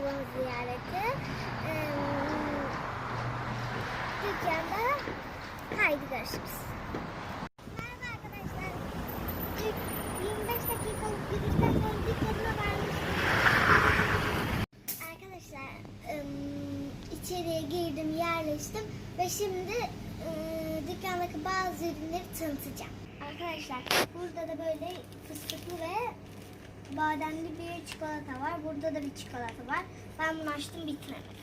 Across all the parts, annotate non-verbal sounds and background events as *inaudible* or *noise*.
babamı ziyareti. Ee, dükkanda. Haydi görüşürüz. Merhaba arkadaşlar. İlk 25 dakikalık yürüyüşten sonra dükkanıma varmıştım. Arkadaşlar içeriye girdim, yerleştim ve şimdi dükkandaki bazı ürünleri tanıtacağım. Arkadaşlar burada da böyle fıstıklı ve bademli bir çikolata var. Burada da bir çikolata var. Ben bunu açtım bitmedi.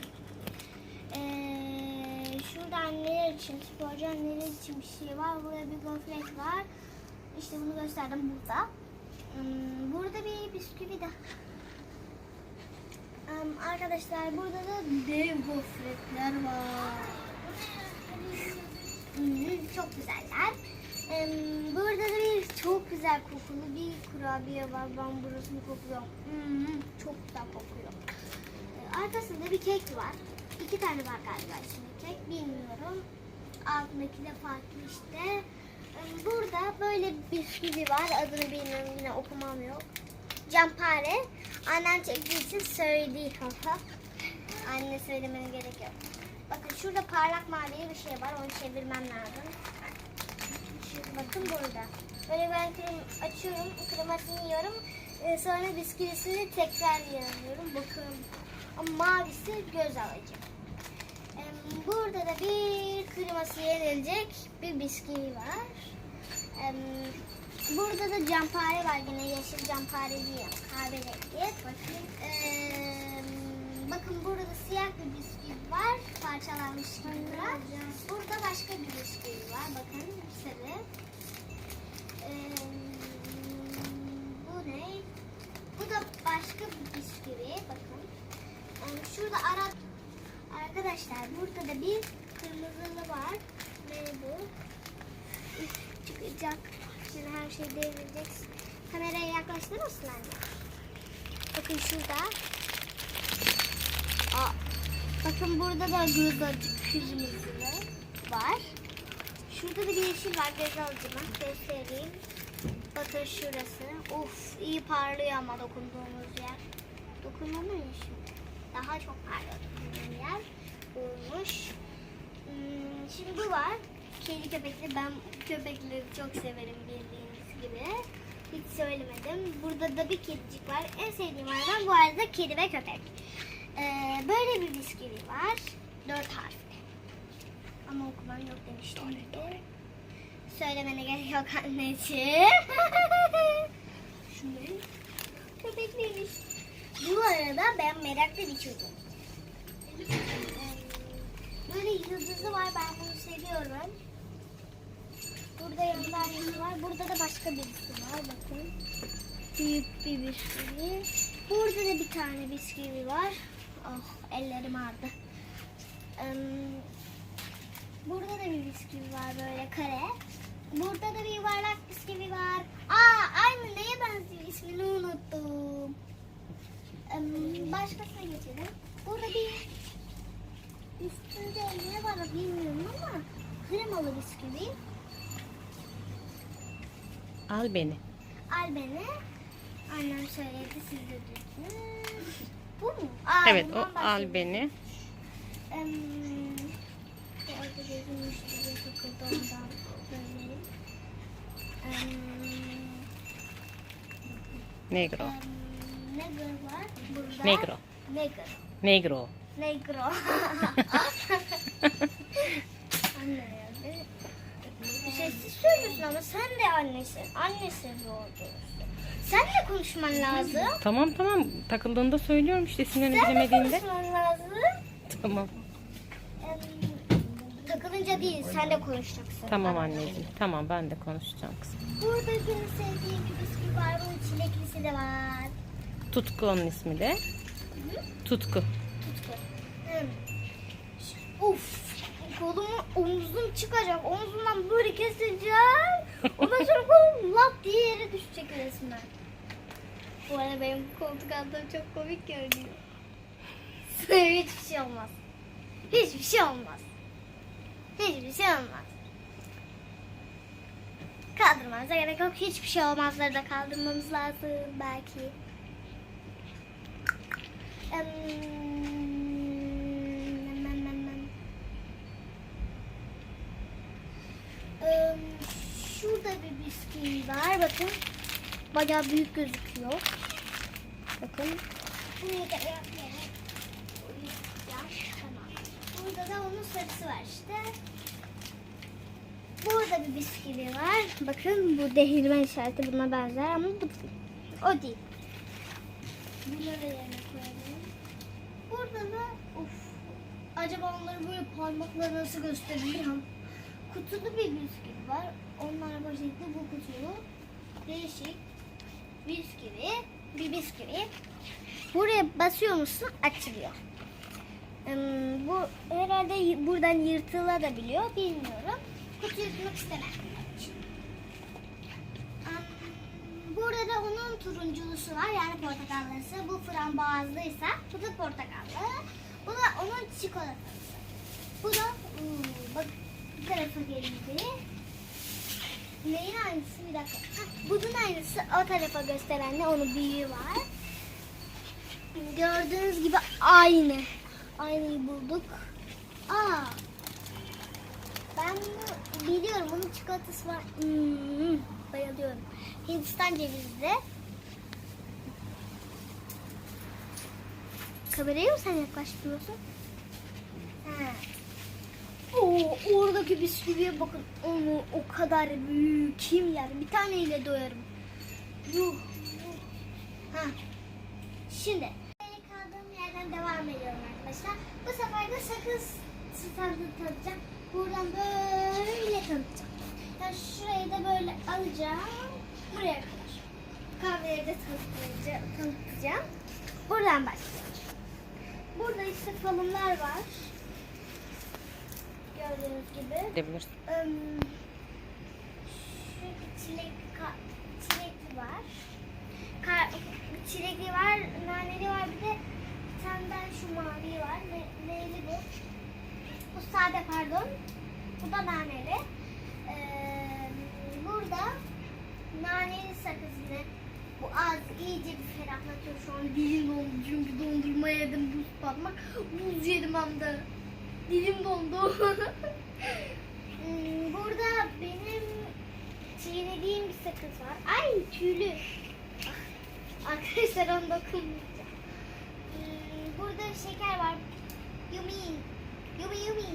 Ee, şurada anneler için, sporcu anneler için bir şey var. Burada bir gofret var. İşte bunu gösterdim burada. Hmm, Burada bir bisküvi de Em, arkadaşlar burada da dev gofretler var. Hmm, çok güzeller. Burada da bir çok güzel kokulu bir kurabiye var. Ben burasını kokuyorum. Hmm, çok güzel kokuyor. Arkasında bir kek var. İki tane var galiba içinde kek. Bilmiyorum. Altındaki de farklı işte. Burada böyle bisküvi var. Adını bilmiyorum yine okumam yok. Campare. Annem çektiği için söyledi. *laughs* Anne söylemene gerek yok. Bakın şurada parlak mavili bir şey var. Onu çevirmem lazım. Bakın burada. Böyle ben krem açıyorum. Kremasını yiyorum. Ee, sonra bisküvisini tekrar yiyorum. Bakın. Ama mavisi göz alıcı. Ee, burada da bir kreması yenilecek bir bisküvi var. Ee, Burada da campare var yine yeşil campare değil kahverengi. Bakın. Ee, bakın burada siyah bir bisküvi var. Parçalanmış gibi biraz. Burada başka bir bisküvi var. Bakın sarı. Ee, bu ne? Bu da başka bir bisküvi. Bakın. Ee, şurada ara... Arkadaşlar burada da bir kırmızılı var. Ne bu? Çıkacak. Şimdi her şey devrilecek. Kameraya yaklaştırır mısın anne? Bakın şurada. Bakın burada da göz alıcı kırmızılı var. Şurada da bir yeşil var göz alıcı mı? Göstereyim. Bakın şurası. Of iyi parlıyor ama dokunduğumuz yer. Dokunamıyor şimdi. Daha çok parlıyor dokunduğum yer. Olmuş. Hmm, şimdi bu var. Kedi köpekli. Ben köpekleri çok severim bildiğiniz gibi. Hiç söylemedim. Burada da bir kedicik var. En sevdiğim hayvan bu arada kedi ve köpek. Ee, böyle bir bisküvi var. Dört harfli. Ama okumam yok demiştim. Söylemene gerek yok anneciğim. *laughs* Şunu köpekliymiş. Bu arada ben meraklı bir çocuğum. Ee, Böyle yıldızı var. Ben bunu seviyorum. Burada annesi var. Burada da başka birisi var. Bakın. Büyük bir bisküvi. Burada da bir tane bisküvi var. Oh ellerim ağrıdı. Burada da bir bisküvi var böyle kare. Burada da bir yuvarlak bisküvi var. Aa aynı neye benziyor ismini unuttum. Başkasına geçelim. Burada bir üstünde ne var bilmiyorum ama kremalı bisküvi. Al beni. Al beni. Annem söyledi siz de duydunuz. Bu mu? Aa, Evet o al beni. Bu Negro. Negro var burada. Negro. Negro. Negro. Anne yazdı. Sessiz söylüyorsun ama sen de annesin. Annesi doğru. Sen de konuşman lazım. Tamam tamam takıldığında söylüyorum işte de bilemediğinde. konuşman lazım. Tamam. Takılınca değil, sen de konuşacaksın. Tamam anneciğim. Tamam ben de konuşacağım kızım. Burada benim sevdiğim bir bisküvi var. Bunun çileklisi de var. Tutku onun ismi de. Tutku. Tutku. Hmm. Uf. Kolumu omzum çıkacak. Omzumdan böyle keseceğim. Ondan sonra kolum lap diye yere düşecek resmen. Bu arada benim koltuk altım çok komik görünüyor. Hiçbir şey olmaz. Hiçbir şey olmaz. Hiçbir şey olmaz. Kaldırmanıza gerek yok. Hiçbir şey olmazları da kaldırmamız lazım belki. Şurada bir bisküvi var. Bakın. Bayağı büyük gözüküyor. Bakın. Burada da onun sarısı var işte. Burada bir bisküvi var. Bakın bu değirmen işareti buna benzer ama bu. O değil. Bunları da yerine koyalım. Burada da of. Acaba onları böyle parmakla nasıl göstereceğim? Kutulu bir bisküvi var. Onlar poşetli bu kutulu. Değişik. Bisküvi. Bir bisküvi. Buraya basıyor musun? Açılıyor. Hmm, bu herhalde buradan yırtılabiliyor. Bilmiyorum. Kutu yırtmak istemem. Burada da onun turunculusu var yani portakallısı. Bu frambuazlıysa bu da portakallı. Bu da onun çikolatası. Bu da hmm, bak bu tarafa gelince neyin aynısı bir dakika. Hah, bunun aynısı o tarafa gösterenle onun büyüğü var. Gördüğünüz gibi aynı. Aynıyı bulduk. Aa. Ben bunu biliyorum. Bunun çikolatası var. Hmm, bayılıyorum. Hindistan cevizli. Kamerayı mı sen yaklaştırıyorsun? Ha. Oo, oradaki bisküviye bakın. Onu o kadar büyük. Kim yer? Bir taneyle doyarım. Yuh. Ha. Şimdi kaldığım yerden devam ediyorum arkadaşlar. Bu sefer de sakız standı tanıtacağım. Buradan böyle tanıtacağım. Yani şurayı da böyle alacağım. Buraya kadar. Kahveleri de tanıtacağım. tanıtacağım. Buradan başlayalım. Burada işte falımlar var. Gördüğünüz gibi. Gidebilirsin. Şurada çilek, çilekli var. Ka- çilekli var, naneli var. Bir de bir tane daha şu mavi var. Ne, neyli bu? Bu sade pardon. Bu da naneli. Ee, burada naneli sakız yine. Bu ağız iyice bir ferahlatıyor şu an. Dilim dondu çünkü dondurma yedim buz patmak. Buz yedim hem de. Dilim dondu. *laughs* Burada benim çiğnediğim bir sakız var. Ay tüylü. Ah, Arkadaşlar onu dokunmayacağım. Hmm, Burada şeker var. Yumi. Yumi yumi.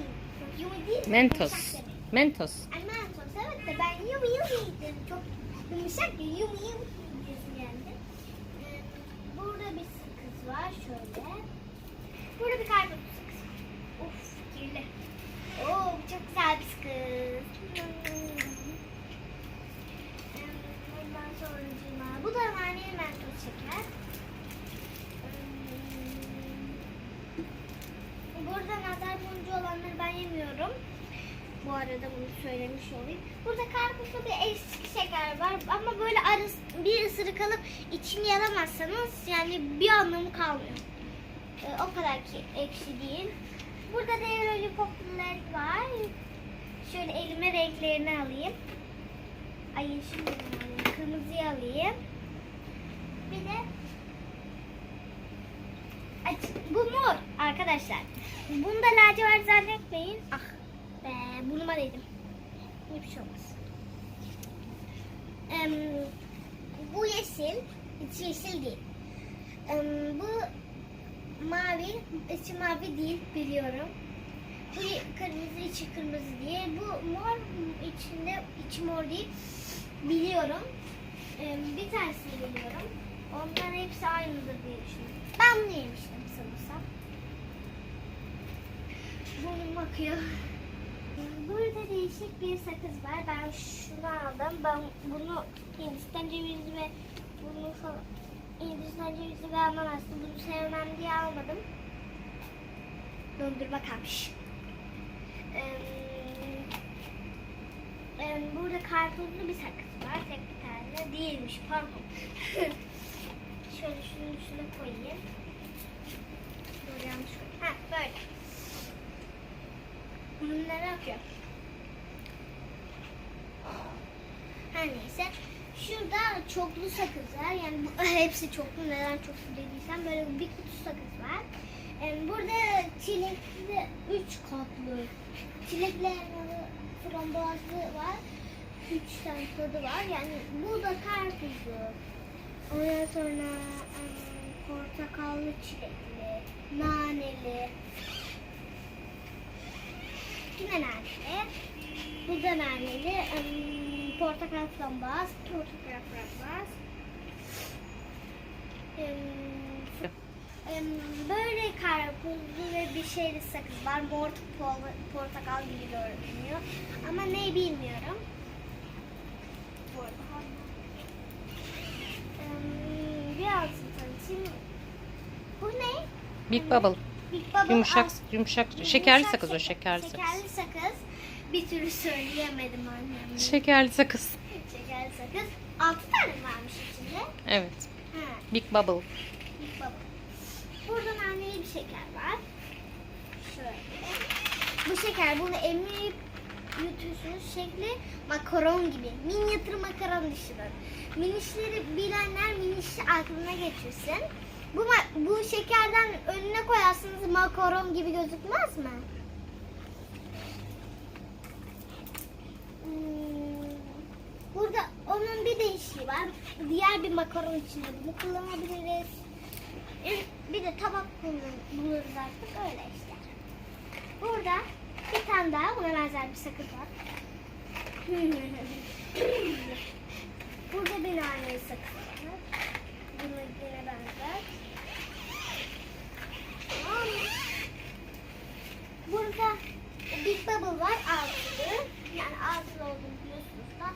Yumi değil. Mentos. yumuşak demek. Mentos. Ay mentos evet de ben yumi yumi dedim. Çok yumuşak ya yumi yumi geldi. Burada bir sakız var şöyle. Burada bir karpuz sakız var. Of kirli. Oo bu çok güzel bir sakız. Ee, Ondan sonra bu da naneli mentos şeker. Ee, Burada nazar boncuğu olanları ben yemiyorum. Bu arada bunu söylemiş olayım. Burada karpuzlu bir eski şeker var ama böyle arası, bir ısırık alıp içini yalamazsanız yani bir anlamı kalmıyor. Ee, o kadar ki ekşi değil. Burada da lollipoplar var. Şöyle elime renklerini alayım. Ay yeşil alayım. Kırmızıyı alayım. Bir de Aç- bu mor arkadaşlar. Bunu da lacivert zannetmeyin. Ah be burnuma değdim. Hiçbir şey olmaz. Em, bu yeşil. içi yeşil değil. Em, bu mavi. içi mavi değil biliyorum. Bu kırmızı içi kırmızı diye. Bu mor içinde içi mor değil. Biliyorum. Em, bir tanesini biliyorum. Onların hepsi aynıdır diye düşünüyorum. Ben bunu yemiştim sanırsam. Burnum akıyor. Burada değişik bir sakız var. Ben şunu aldım. Ben bunu Hindistan cevizi ve bunu Hindistan cevizi ve ananaslı bunu sevmem diye almadım. Dondurma kalmış. Ee, burada karpuzlu bir sakız var. Tek bir tane değilmiş. Pardon. *laughs* Şöyle şunun üstüne koyayım. Dur yanlış koydum. Ha böyle. Ürünlere akıyor. Her neyse. Şurada çoklu sakızlar. Yani bu, *laughs* hepsi çoklu. Neden çoklu dediysem böyle bir kutu sakız var. Ee, burada çilekli üç katlı. Çilekli elmalı frambuazlı var. Üç tane tadı var. Yani bu da karpuzlu. Ondan sonra portakallı çilekli, naneli. Yine naneli. Bu da naneli. portakal frambuaz, portakal frambuaz. Im, Em, Böyle karpuzlu ve bir şeyli sakız var. Mor portakal gibi görünüyor. Ama ne bilmiyorum. Portakal. Em, Birazcık tanıtayım. Bu ne? Big Bubble. Yumuşak, yumuşak, şekerli sakız o şeker- şekerli sakız. Şekerli sakız. Bir türlü söyleyemedim annem. Şekerli sakız. Şekerli sakız. Altı tane varmış içinde. Evet. Ha. Big Bubble. Big Bubble. Burada naneli bir şeker var. Şöyle. Bu şeker bunu emip yutuyorsunuz şekli makaron gibi. Minyatür makaron düşünün. Minişleri bilenler minişi aklına geçirsin. Bu, bu şekerden önüne koyarsınız makaron gibi gözükmez mi? Hmm, Burada onun bir değişiği var. Diğer bir makaron içinde bunu kullanabiliriz. Bir de tabak buluruz artık öyle işte. Burada bir tane daha buna benzer bir sakız var. *laughs* Burada bir nane sakız var. Buna yine benzer. Tamam mı? Burada Big Bubble var altılı. Yani altılı olduğunu biliyorsunuz da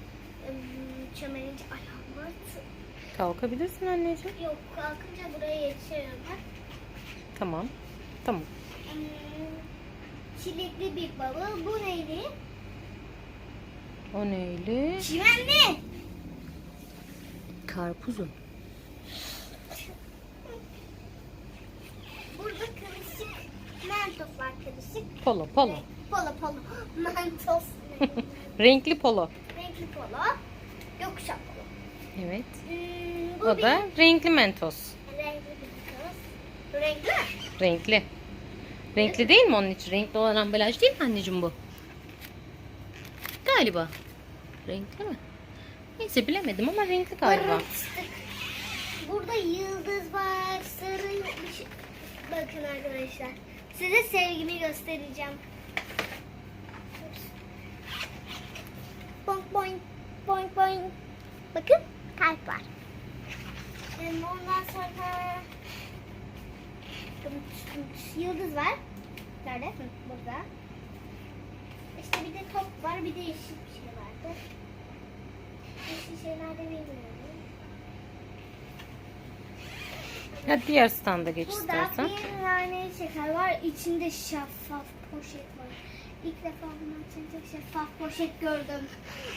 çömelince ayağıma tı- Kalkabilirsin anneciğim. Yok kalkınca buraya yetişiyorum bak. Tamam. Tamam. Çilekli Big Bubble. Bu neydi? O neyli? Çimenli. Karpuzu. Burada karışık mentos karışık. Polo, polo. Polo polo. Mentos. *laughs* Renkli polo. Renkli polo. Yokuşa polo. Evet. Hmm, bu O da bir renkli mentos. renkli kız. Renkli? Renkli. Renkli değil mi onun için? Renkli olan ambalaj değil mi anneciğim bu? Galiba. Renkli mi? Neyse bilemedim ama renkli galiba. Burada yıldız var. Sarı. Bakın arkadaşlar. Size sevgimi göstereceğim. Boink boink. Boink boink. Bakın kalp var. Ondan sonra yıldız var. Nerede? Burada. İşte bir de top var. Bir de yeşil bir şey vardı. Yeşil şeyler de bilmiyorum. Hadi diğer standa geç Burada istersen. bir tane şeker var. İçinde şeffaf poşet var. İlk defa bunu açınca şeffaf poşet gördüm.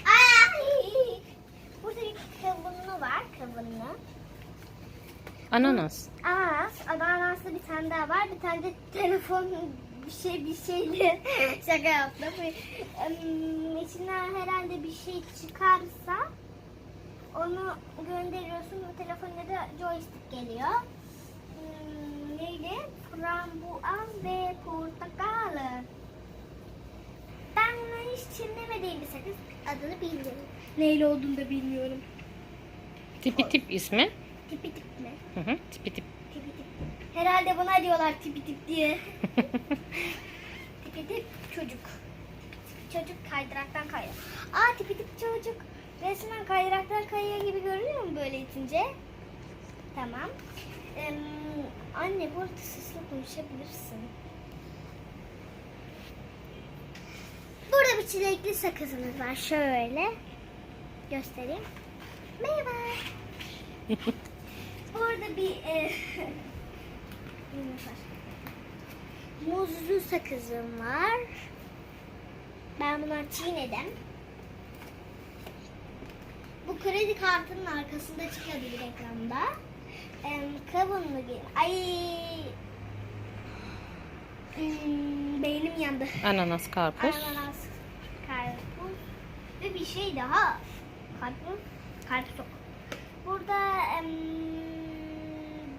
Ay! Burada bir kavunlu var. Kavunlu. Ananas. Ananas. Ananaslı bir tane daha var. Bir tane de telefon bir şey bir şeyle *laughs* şaka yaptım. Em, İçinden herhalde bir şey çıkarsa onu gönderiyorsun. O telefonda da joystick geliyor. Neydi? Frambuaz ve portakalı. Ben bunu hiç çimlemediğim bir sakız. Adını bilmiyorum. Neyle olduğunu da bilmiyorum. Tipi tip ismi. Tipi tip mi? Hı hı. Tipi tip. Tipi tip. Herhalde buna diyorlar tipi tip diye. *laughs* tipi tip çocuk. Çocuk kaydıraktan kayıyor. Aa tipi tip çocuk. Resmen kaydıraktan kayıyor gibi görünüyor mu böyle itince? Tamam. Ee, anne bu arada sesle konuşabilirsin. Burada bir çilekli sakızımız var. Şöyle. Göstereyim. Merhaba. *laughs* Orada bir e, *laughs* muzlu sakızım var. Ben bunu çiğnedim. Bu kredi kartının arkasında çıkabilir ekranda. Em, kavunlu gibi. Ay. Hmm, beynim yandı. Ananas, karpuz. Ananas, karpuz ve bir şey daha. Karpuz. farkı çok. Burada em,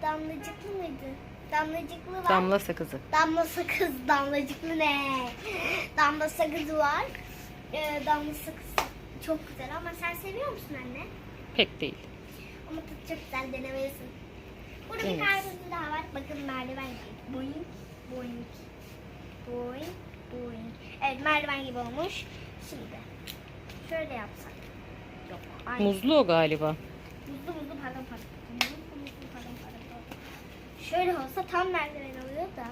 damlacıklı mıydı? Damlacıklı var. Damla sakızı. Damla sakız, damlacıklı ne? Damla sakızı var. Ee, damla sakız çok güzel ama sen seviyor musun anne? Pek değil. Ama tadı çok güzel denemelisin. Burada Evet. bir karpuzu daha var. Bakın merdiven gibi. Boing, boing, boing, boing. Evet merdiven gibi olmuş. Şimdi şöyle yapsak. Yok. Aynı. Muzlu o galiba. Muzlu muzlu pardon pardon. Muzlu muzlu pardon pardon. Şöyle olsa tam merdiven oluyor da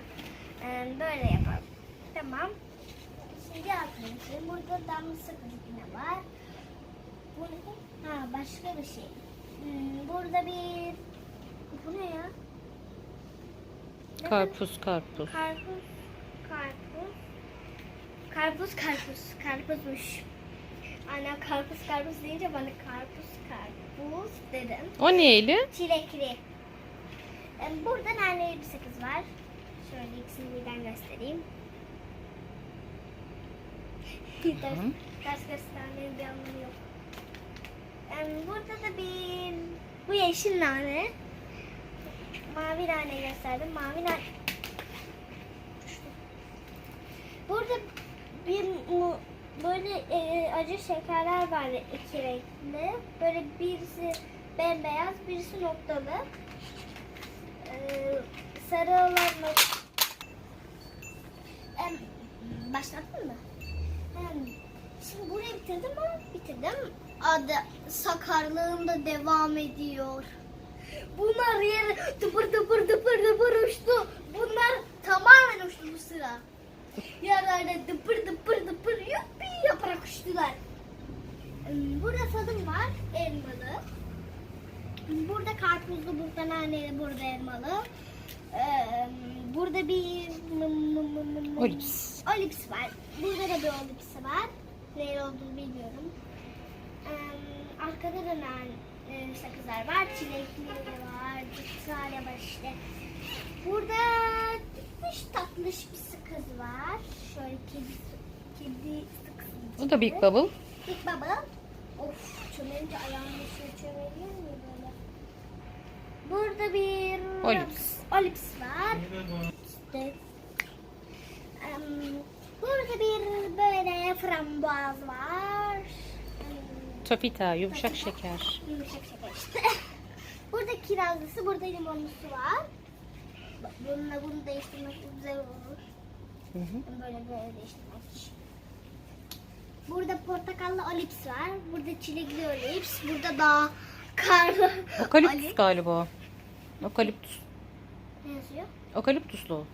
e, böyle yapalım. Tamam. Şimdi arkadaşlar burada damla sakız yine var. Bu ne? Ha başka bir şey. Hmm, burada bir bu ne ya? Ne Karpuz karpuz. Karpuz, karpuz. Karpuz, karpuz. Karpuzmuş. Annem karpuz, karpuz deyince bana karpuz, karpuz dedim. O neyli? Çilekli. Em, Burada bir sakız var. Şöyle ikisini birden göstereyim. ters, ters göstermenin bir anlamı yok. Em, Burada da bir... Bu yeşil nane. Mavi nane gösterdim. Mavi nane... Burada bir böyle e, acı şekerler var iki renkli. Böyle birisi bembeyaz, birisi noktalı. Ee, sarı olan nok- Em, Başlattın mı? Em, Şimdi burayı bitirdim mi? Bitirdim. Adı sakarlığında devam ediyor. Bunlar yere tıpır tıpır tıpır tıpır uçtu. Bunlar tamamen uçtu bu sıra. Yerlerde tıpır tıpır tıpır yuppi yaparak uçtular. Burada tadım var elmalı. Burada karpuzlu, burada naneli, burada elmalı. Burada bir Olips. olips var. Burada da bir olips var. Ne olduğunu bilmiyorum. Arkada da nan e, sakızlar var. Çilekli de var. Sare var işte. Burada tatlış tatlış bir sakız var. Şöyle kedi, kedi sakızı. O da Big Bubble. Big Bubble. Of çömelince ayağımın içine çömeliyor mu böyle? Burada bir Olips. Olips var. İşte. em, burada bir böyle frambuaz var. Topita, yumuşak şeker. Yumuşak şeker işte. *laughs* Burada kirazlısı, burada limonlusu var. Bununla bunu değiştirmek de güzel olur. Hı hı. Böyle böyle değiştirmek. Burada portakallı olips var. Burada çilekli olips. Burada da karlı Okaliptus olips. galiba o. Okaliptus. Ne yazıyor? Okaliptuslu o.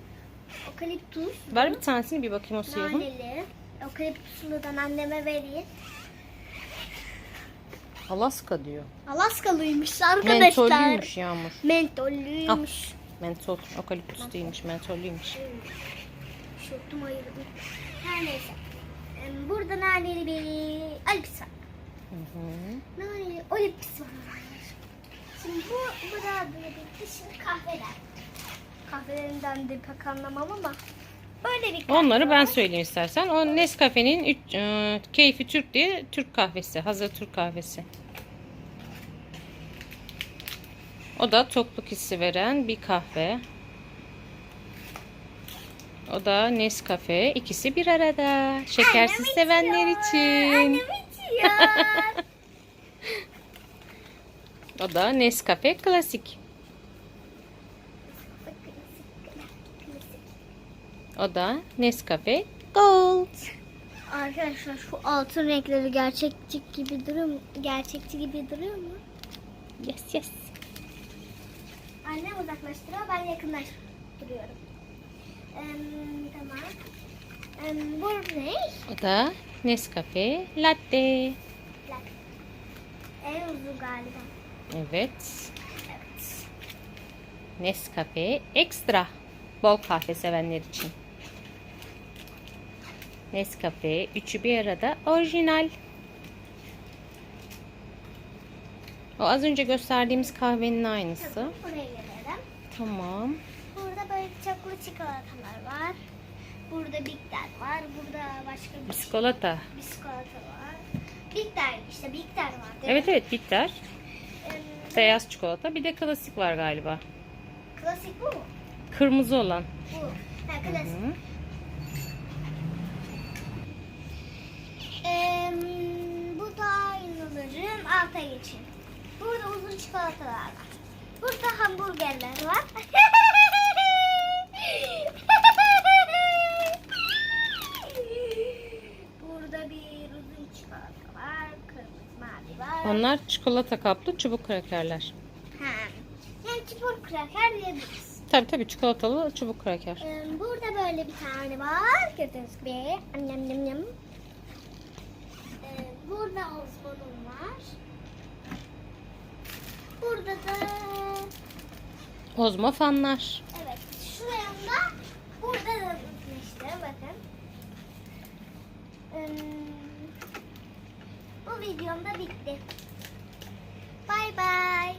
Okaliptus. Ver bir tanesini bir bakayım o siyahın. Naneli. Okaliptusludan anneme vereyim. Alaska diyor. Alaskalıymış arkadaşlar. Mentollüymüş Yağmur. Mentollüymüş. Mentol. Okaliptus değilmiş. Mentollüymüş. Şortum ayırdım. Her neyse. Em, Burada naneli bir olips var. Hı hı. Naneli olips var. Şimdi bu, bu da böyle bitti. Şimdi kahveler. Kahvelerinden de pek anlamam ama böyle bir kahve Onları ben var. söyleyeyim istersen. O Nescafe'nin üç- e, Keyfi Türk diye Türk kahvesi. Hazır Türk kahvesi. O da tokluk hissi veren bir kahve. O da Nescafe. İkisi bir arada. Şekersiz Annem sevenler içiyor. için. Annem içiyor. *laughs* O da Nescafe Klasik. O da Nescafe Gold. Arkadaşlar şu altın renkleri gerçekçi gibi duruyor mu? Gerçekçi gibi duruyor mu? Yes yes. Annem uzaklaştırıyor, ben yakınlaştırıyorum. Em, tamam. Em, bu ne? O da Nescafe Latte. En uzun galiba. Evet. Evet. Nescafe Extra. Bol kahve sevenler için. Nescafe üçü bir arada orijinal. O az önce gösterdiğimiz kahvenin aynısı. Tamam, buraya gelelim. Tamam. Burada böyle çoklu çikolatalar var. Burada Big Dad var. Burada başka bir şey. Biskolata. Biskolata var. Bitter işte bitter var değil Evet mi? evet bitter. Em, Beyaz çikolata. Bir de klasik var galiba. Klasik bu mu? Kırmızı olan. Bu. Ha klasik. Hı. Em, bu da aynılarım alta geçin. Burada uzun çikolatalar var. Burada hamburgerler var. *laughs* Burada bir uzun çikolata var. Kırmızı mavi var. Onlar çikolata kaplı çubuk krakerler. Ha. Yani çubuk kraker diyebiliriz. Tabii tabii çikolatalı çubuk kraker. Em, Burada böyle bir tane var. Gördüğünüz gibi. Annem nem nem. Ee, Burada Osman'ım var. Burada da Ozmo fanlar. evet şuraya da burada da işte bakın. Bu videom da bitti. Bay bay.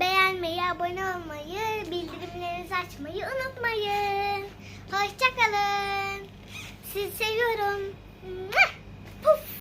Beğenmeyi, abone olmayı, bildirimlerinizi açmayı unutmayın. Hoşçakalın. Sizi seviyorum. Mwah!